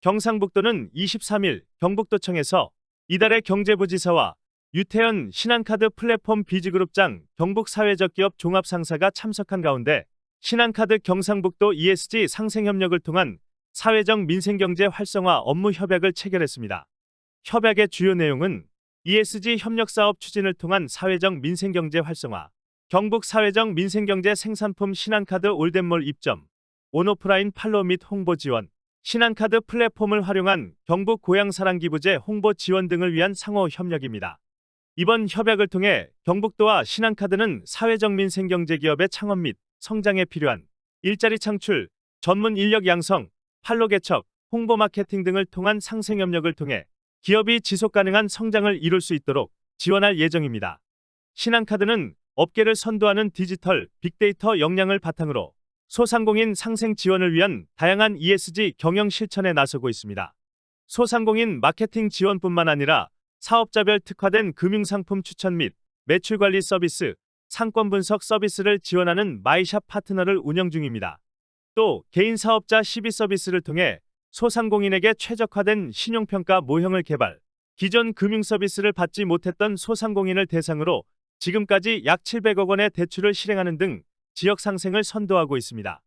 경상북도는 23일 경북도청에서 이달의 경제부지사와 유태현 신한카드 플랫폼 비즈그룹장 경북사회적 기업 종합상사가 참석한 가운데 신한카드 경상북도 ESG 상생협력을 통한 사회적 민생경제 활성화 업무 협약을 체결했습니다. 협약의 주요 내용은 ESG 협력사업 추진을 통한 사회적 민생경제 활성화, 경북 사회적 민생경제 생산품 신한카드 올덴몰 입점, 온오프라인 팔로우 및 홍보 지원, 신한카드 플랫폼을 활용한 경북 고향사랑기부제 홍보 지원 등을 위한 상호 협력입니다. 이번 협약을 통해 경북도와 신한카드는 사회적 민생경제기업의 창업 및 성장에 필요한 일자리 창출, 전문 인력 양성, 판로 개척, 홍보 마케팅 등을 통한 상생 협력을 통해 기업이 지속 가능한 성장을 이룰 수 있도록 지원할 예정입니다. 신한카드는 업계를 선도하는 디지털, 빅데이터 역량을 바탕으로 소상공인 상생 지원을 위한 다양한 ESG 경영 실천에 나서고 있습니다. 소상공인 마케팅 지원뿐만 아니라 사업자별 특화된 금융상품 추천 및 매출 관리 서비스, 상권 분석 서비스를 지원하는 마이샵 파트너를 운영 중입니다. 또 개인 사업자 시비 서비스를 통해 소상공인에게 최적화된 신용평가 모형을 개발, 기존 금융 서비스를 받지 못했던 소상공인을 대상으로 지금까지 약 700억 원의 대출을 실행하는 등 지역 상생을 선도하고 있습니다.